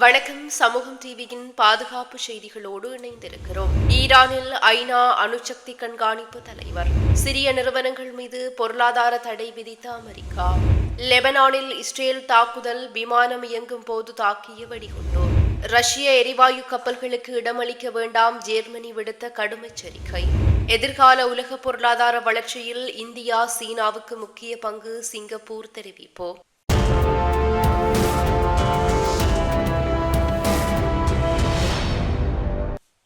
வணக்கம். சமூகம் டிவியின் பாதுகாப்பு செய்திகளோடு இணைந்திருக்கிறோம். ஈரானில் ஐநா அணுசக்தி கண்காணிப்பு தலைவர். சிறிய நிறுவனங்கள் மீது பொருளாதார தடை விதித்த அமெரிக்கா. லெபனானில் இஸ்ரேல் தாக்குதல் விமானம் இயங்கும் போது தாக்கிய வெடிகுண்டு. ரஷ்ய எரிவாயு கப்பல்களுக்கு இடமளிக்க வேண்டாம். ஜெர்மனி விடுத்த கடும் எச்சரிக்கை எதிர்கால உலக பொருளாதார வளர்ச்சியில் இந்தியா சீனாவுக்கு முக்கிய பங்கு. சிங்கப்பூர் தெரிவிப்பு.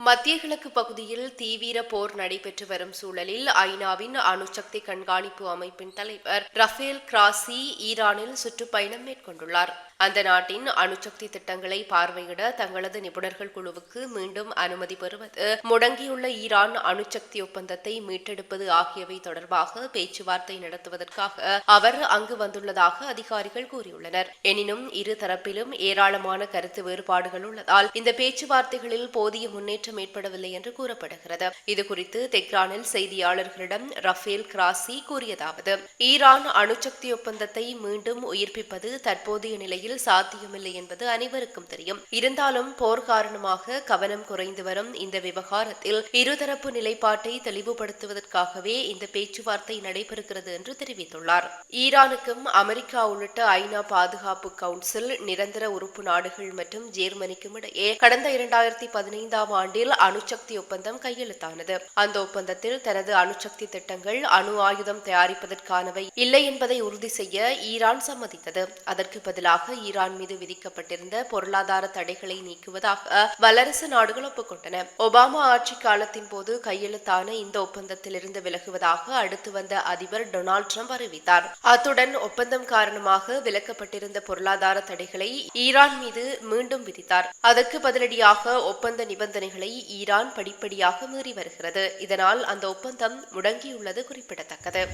மத்திய கிழக்கு பகுதியில் தீவிர போர் நடைபெற்று வரும் சூழலில் ஐநாவின் அணுசக்தி கண்காணிப்பு அமைப்பின் தலைவர் ரஃபேல் கிராசி ஈரானில் சுற்றுப்பயணம் மேற்கொண்டுள்ளார். அந்த நாட்டின் அணுசக்தி திட்டங்களை பார்வையிட தங்களது நிபுணர்கள் குழுவுக்கு மீண்டும் அனுமதி பெறுவது முடங்கியுள்ள ஈரான் அணுசக்தி ஒப்பந்தத்தை மீட்டெடுப்பது ஆகியவை தொடர்பாக பேச்சுவார்த்தை நடத்துவதற்காக அவர் அங்கு வந்துள்ளதாக அதிகாரிகள் கூறியுள்ளனர். எனினும் இரு தரப்பிலும் ஏராளமான கருத்து வேறுபாடுகள் உள்ளதால் இந்த பேச்சுவார்த்தைகளில் போதிய முன்னேற்றம் ஏற்படவில்லை என்று கூறப்படுகிறது. இதுகுறித்து தெஹ்ரானில் செய்தியாளர்களிடம் ரஃபேல் கிராசி கூறியதாவது ஈரான் அணுசக்தி ஒப்பந்தத்தை மீண்டும் உயிர்ப்பிப்பது தற்போதைய நிலையில் நிலையில் சாத்தியமில்லை என்பது அனைவருக்கும் தெரியும். இருந்தாலும் போர் காரணமாக கவனம் குறைந்து வரும் இந்த விவகாரத்தில் இருதரப்பு நிலைப்பாட்டை தெளிவுபடுத்துவதற்காகவே இந்த பேச்சுவார்த்தை நடைபெறுகிறது என்று தெரிவித்துள்ளார். ஈரானுக்கும் அமெரிக்கா உள்ளிட்ட ஐநா பாதுகாப்பு கவுன்சில் நிரந்தர உறுப்பு நாடுகள் மற்றும் ஜேர்மனிக்கும் இடையே கடந்த இரண்டாயிரத்தி பதினைந்தாம் ஆண்டில் அணுசக்தி ஒப்பந்தம் கையெழுத்தானது. அந்த ஒப்பந்தத்தில் தனது அணுசக்தி திட்டங்கள் அணு ஆயுதம் தயாரிப்பதற்கானவை இல்லை என்பதை உறுதி செய்ய ஈரான் சம்மதித்தது. அதற்கு பதிலாக ஈரான் மீது விதிக்கப்பட்டிருந்த பொருளாதார தடைகளை நீக்குவதாக வல்லரசு நாடுகள் ஒப்புக்கொண்டன. ஒபாமா ஆட்சி காலத்தின் போது கையெழுத்தான இந்த ஒப்பந்தத்திலிருந்து விலகுவதாக அடுத்து வந்த அதிபர் டொனால்ட் ட்ரம்ப் அறிவித்தார். அத்துடன் ஒப்பந்தம் காரணமாக விலக்கப்பட்டிருந்த பொருளாதார தடைகளை ஈரான் மீது மீண்டும் விதித்தார். அதற்கு பதிலடியாக ஒப்பந்த நிபந்தனைகளை ஈரான் படிப்படியாக மீறி வருகிறது. இதனால் அந்த ஒப்பந்தம் முடங்கியுள்ளது குறிப்பிடத்தக்கது.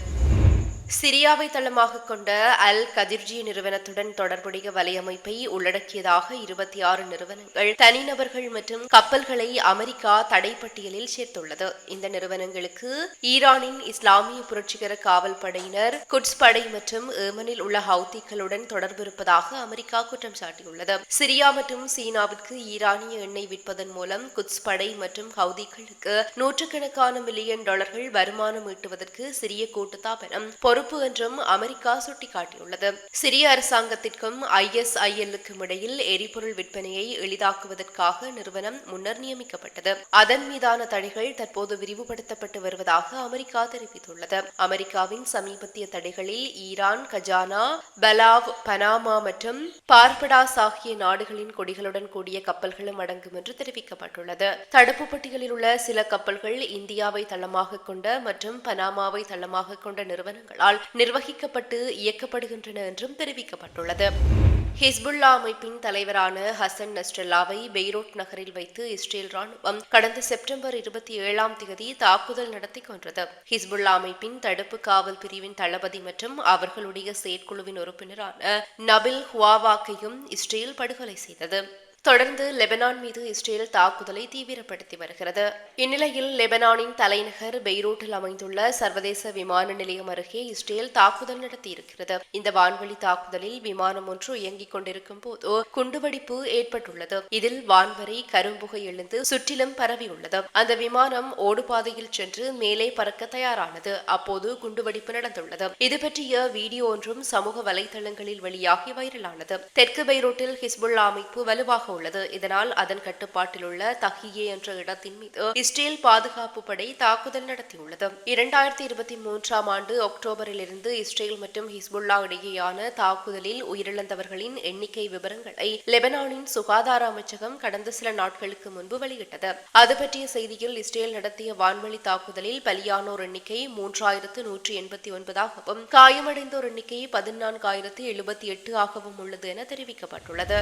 சிரியாவை தளமாக கொண்ட அல் கதிர்ஜி நிறுவனத்துடன் தொடர்புடைய வலையமைப்பை உள்ளடக்கியதாக இருபத்தி ஆறு நிறுவனங்கள் தனிநபர்கள் மற்றும் கப்பல்களை அமெரிக்கா தடைப்பட்டியலில் சேர்த்துள்ளது. இந்த நிறுவனங்களுக்கு ஈரானின் இஸ்லாமிய புரட்சிகர காவல் படையினர் குட்ஸ் படை மற்றும் ஏமனில் உள்ள ஹவுத்திகளுடன் தொடர்பு இருப்பதாக அமெரிக்கா குற்றம் சாட்டியுள்ளது. சிரியா மற்றும் சீனாவிற்கு ஈரானிய எண்ணெய் விற்பதன் மூலம் குட்ஸ் படை மற்றும் ஹவுதிகளுக்கு நூற்றுக்கணக்கான மில்லியன் டாலர்கள் வருமானம் ஈட்டுவதற்கு சிறிய கூட்டுத்தாபனம் பொறுப்பு என்றும் அமெரிக்கா சுட்டிக்காட்டியுள்ளது. சிரிய அரசாங்கத்திற்கும் ஐஎஸ்ஐஎல்லுக்கும் இடையில் எரிபொருள் விற்பனையை எளிதாக்குவதற்காக நிறுவனம் முன்னர் நியமிக்கப்பட்டது. அதன் மீதான தடைகள் தற்போது விரிவுபடுத்தப்பட்டு வருவதாக அமெரிக்கா தெரிவித்துள்ளது. அமெரிக்காவின் சமீபத்திய தடைகளில் ஈரான் கஜானா பலாவ் பனாமா மற்றும் பார்படாஸ் ஆகிய நாடுகளின் கொடிகளுடன் கூடிய கப்பல்களும் அடங்கும் என்று தெரிவிக்கப்பட்டுள்ளது. தடுப்பு பட்டியலில் உள்ள சில கப்பல்கள் இந்தியாவை தளமாக கொண்ட மற்றும் பனாமாவை தளமாக கொண்ட நிறுவனங்களால் நிர்வகிக்கப்பட்டு இயக்கப்படுகின்றன என்றும் தெரிவிக்கப்பட்டுள்ளது. ஹிஸ்புல்லா அமைப்பின் தலைவரான ஹசன் நஸ்ரல்லாவை பெய்ரோட் நகரில் வைத்து இஸ்ரேல் ராணுவம் கடந்த செப்டம்பர் இருபத்தி ஏழாம் தேதி தாக்குதல் நடத்தி கொன்றது. ஹிஸ்புல்லா அமைப்பின் தடுப்பு காவல் பிரிவின் தளபதி மற்றும் அவர்களுடைய செயற்குழுவின் உறுப்பினரான நபில் ஹுவாவாக்கையும் இஸ்ரேல் படுகொலை செய்தது. தொடர்ந்து லெபனான் மீது இஸ்ரேல் தாக்குதலை தீவிரப்படுத்தி வருகிறது. இந்நிலையில் லெபனானின் தலைநகர் பெய்ரூட்டில் அமைந்துள்ள சர்வதேச விமான நிலையம் அருகே இஸ்ரேல் தாக்குதல் நடத்தியிருக்கிறது. இந்த வான்வழி தாக்குதலில் விமானம் ஒன்று இயங்கிக் கொண்டிருக்கும் போது குண்டுவெடிப்பு ஏற்பட்டுள்ளது. இதில் வான்வரை கரும்புகை எழுந்து சுற்றிலும் பரவியுள்ளது. அந்த விமானம் ஓடுபாதையில் சென்று மேலே பறக்க தயாரானது. அப்போது குண்டுவெடிப்பு நடந்துள்ளது. இது பற்றிய வீடியோ ஒன்றும் சமூக வலைதளங்களில் வெளியாகி வைரலானது. தெற்கு பெய்ரூட்டில் ஹிஸ்புல்லா அமைப்பு வலுவாக உள்ளது. இதனால் அதன் கட்டுப்பாட்டில் உள்ள தஹியே என்ற இடத்தின் மீது இஸ்ரேல் பாதுகாப்பு படை தாக்குதல் நடத்தியுள்ளது. இரண்டாயிரத்தி இருபத்தி மூன்றாம் ஆண்டு அக்டோபரில் இருந்து இஸ்ரேல் மற்றும் ஹிஸ்புல்லா இடையேயான தாக்குதலில் உயிரிழந்தவர்களின் எண்ணிக்கை விவரங்களை லெபனானின் சுகாதார அமைச்சகம் கடந்த சில நாட்களுக்கு முன்பு வெளியிட்டது. அது பற்றிய செய்தியில் இஸ்ரேல் நடத்திய வான்வழி தாக்குதலில் பலியானோர் எண்ணிக்கை மூன்றாயிரத்து நூற்றி எண்பத்தி ஒன்பதாகவும் காயமடைந்தோர் எண்ணிக்கை பதினான்காயிரத்து எழுபத்தி எட்டு ஆகவும் உள்ளது என தெரிவிக்கப்பட்டுள்ளது.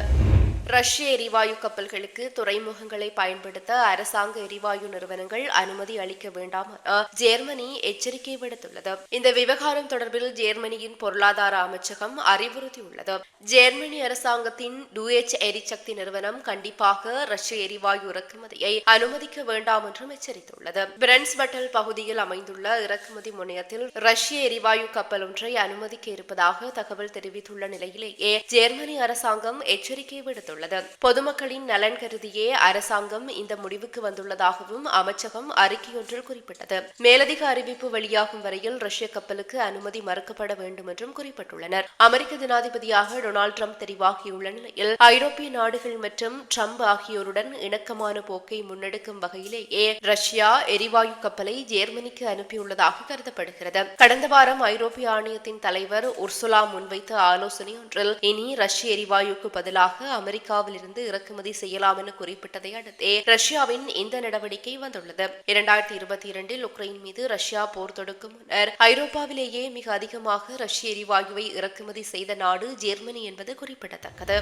ரஷ்ய எரிவாயு கப்பல்களுக்கு துறைமுகங்களை பயன்படுத்த அரசாங்க எரிவாயு நிறுவனங்கள் அனுமதி அளிக்க வேண்டாம் என ஜெர்மனி எச்சரிக்கை விடுத்துள்ளது. இந்த விவகாரம் தொடர்பில் ஜெர்மனியின் பொருளாதார அமைச்சகம் அறிவுறுத்தியுள்ளது. ஜெர்மனி அரசாங்கத்தின் டூஎச் எரிசக்தி நிறுவனம் கண்டிப்பாக ரஷ்ய எரிவாயு இறக்குமதியை அனுமதிக்க வேண்டாம் என்றும் எச்சரித்துள்ளது. பிரென்ஸ்பட்டல் பகுதியில் அமைந்துள்ள இறக்குமதி முனையத்தில் ரஷ்ய எரிவாயு கப்பல் ஒன்றை அனுமதிக்க இருப்பதாக தகவல் தெரிவித்துள்ள நிலையிலேயே ஜெர்மனி அரசாங்கம் எச்சரிக்கை விடுத்துள்ளது. பொதுமக்களின் நலன் கருதியே அரசாங்கம் இந்த முடிவுக்கு வந்துள்ளதாகவும் அமைச்சகம் அறிக்கையொன்றில் குறிப்பிட்டது. மேலதிக அறிவிப்பு வெளியாகும் வரையில் ரஷ்ய கப்பலுக்கு அனுமதி மறுக்கப்பட வேண்டும் என்றும் குறிப்பிட்டுள்ளனர். அமெரிக்க ஜனாதிபதியாக டொனால்டு ட்ரம்ப் தெரிவாகியுள்ள நிலையில் ஐரோப்பிய நாடுகள் மற்றும் ட்ரம்ப் ஆகியோருடன் இணக்கமான போக்கை முன்னெடுக்கும் வகையிலேயே ரஷ்யா எரிவாயு கப்பலை ஜெர்மனிக்கு அனுப்பியுள்ளதாக கருதப்படுகிறது. கடந்த வாரம் ஐரோப்பிய ஆணையத்தின் தலைவர் உர்சுலா முன்வைத்த ஆலோசனை ஒன்றில் இனி ரஷ்ய எரிவாயுக்கு பதிலாக அமெரிக்க அமெரிக்காவிலிருந்து இறக்குமதி செய்யலாம் என குறிப்பிட்டதை அடுத்தே ரஷ்யாவின் இந்த நடவடிக்கை வந்துள்ளது. இரண்டாயிரத்தி இருபத்தி இரண்டில் உக்ரைன் மீது ரஷ்யா போர் தொடுக்கும் முன்னர் ஐரோப்பாவிலேயே மிக அதிகமாக ரஷ்ய எரிவாயுவை இறக்குமதி செய்த நாடு ஜெர்மனி என்பது குறிப்பிடத்தக்கது.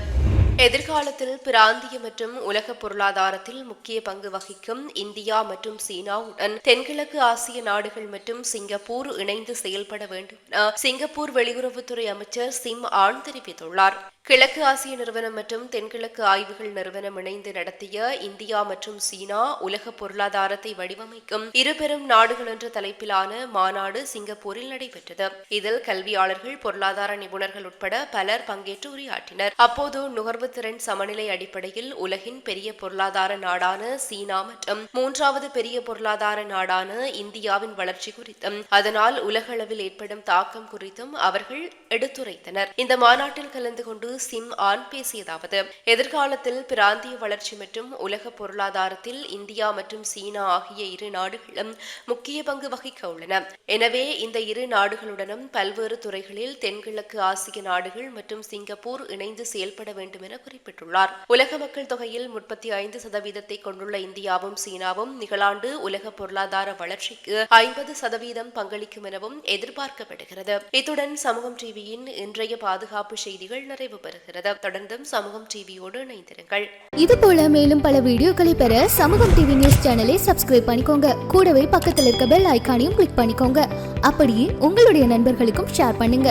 எதிர்காலத்தில் பிராந்திய மற்றும் உலக பொருளாதாரத்தில் முக்கிய பங்கு வகிக்கும் இந்தியா மற்றும் சீனாவுடன் தென்கிழக்கு ஆசிய நாடுகள் மற்றும் சிங்கப்பூர் இணைந்து செயல்பட வேண்டும் என சிங்கப்பூர் வெளியுறவுத்துறை அமைச்சர் சிம் ஆன் தெரிவித்துள்ளார். கிழக்கு ஆசிய நிறுவனம் மற்றும் தென்கிழக்கு ஆய்வுகள் நிறுவனம் இணைந்து நடத்திய இந்தியா மற்றும் சீனா உலக பொருளாதாரத்தை வடிவமைக்கும் இருபெரும் நாடுகள் என்ற தலைப்பிலான மாநாடு சிங்கப்பூரில் நடைபெற்றது. இதில் கல்வியாளர்கள் பொருளாதார நிபுணர்கள் உட்பட பலர் பங்கேற்று உரையாற்றினர். அப்போது நுகர்வுத்திறன் சமநிலை அடிப்படையில் உலகின் பெரிய பொருளாதார நாடான சீனா மற்றும் மூன்றாவது பெரிய பொருளாதார நாடான இந்தியாவின் வளர்ச்சி குறித்தும் அதனால் உலகளவில் ஏற்படும் தாக்கம் குறித்தும் அவர்கள் எடுத்துரைத்தனர். இந்த மாநாட்டில் கலந்து கொண்டு சிம் ஆன் பேசியதாவது எதிர்காலத்தில் பிராந்திய வளர்ச்சி மற்றும் உலக பொருளாதாரத்தில் இந்தியா மற்றும் சீனா ஆகிய இரு நாடுகளும் முக்கிய பங்கு வகிக்க உள்ளன. எனவே இந்த இரு நாடுகளுடனும் பல்வேறு துறைகளில் தென்கிழக்கு ஆசிய நாடுகள் மற்றும் சிங்கப்பூர் இணைந்து செயல்பட வேண்டும் என குறிப்பிட்டுள்ளார். உலக மக்கள் தொகையில் முப்பத்தி ஐந்து சதவீதத்தை கொண்டுள்ள இந்தியாவும் சீனாவும் நிகழாண்டு உலக பொருளாதார வளர்ச்சிக்கு ஐம்பது சதவீதம் பங்களிக்கும் எனவும் எதிர்பார்க்கப்படுகிறது. இத்துடன் சமூகம் டிவியின் இன்றைய பாதுகாப்பு செய்திகள் நிறைவு பெறுகிறது. தொடர்ந்தும் சமூகம் டிவியோடு இணைந்திருங்கள். இது போல மேலும் பல வீடியோக்களை பெற சமூகம் டிவி நியூஸ் சேனலை சப்ஸ்கிரைப் பண்ணிக்கோங்க. கூடவே பக்கத்தில் இருக்க பெல் ஐகானையும் கிளிக் பண்ணிக்கோங்க. அப்படியே உங்களுடைய நண்பர்களுக்கும் ஷேர் பண்ணுங்க.